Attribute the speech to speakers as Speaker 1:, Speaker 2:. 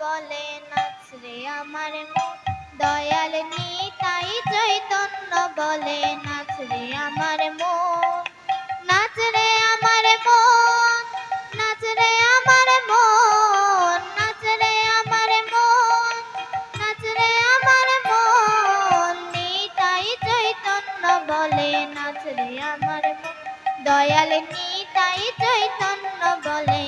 Speaker 1: বলে নাচরে আমার দয়াল নিতাই চৈতন্য বলে, নাচরে আমার মন। নাচরে আমার মন, নাচরে আমার মন, নাচরে আমার মন, নাচরে আমার মন। নিতাই চৈতন্য বলে, নাচরে আমার মন। দয়াল নিতাই চৈতন্য বলে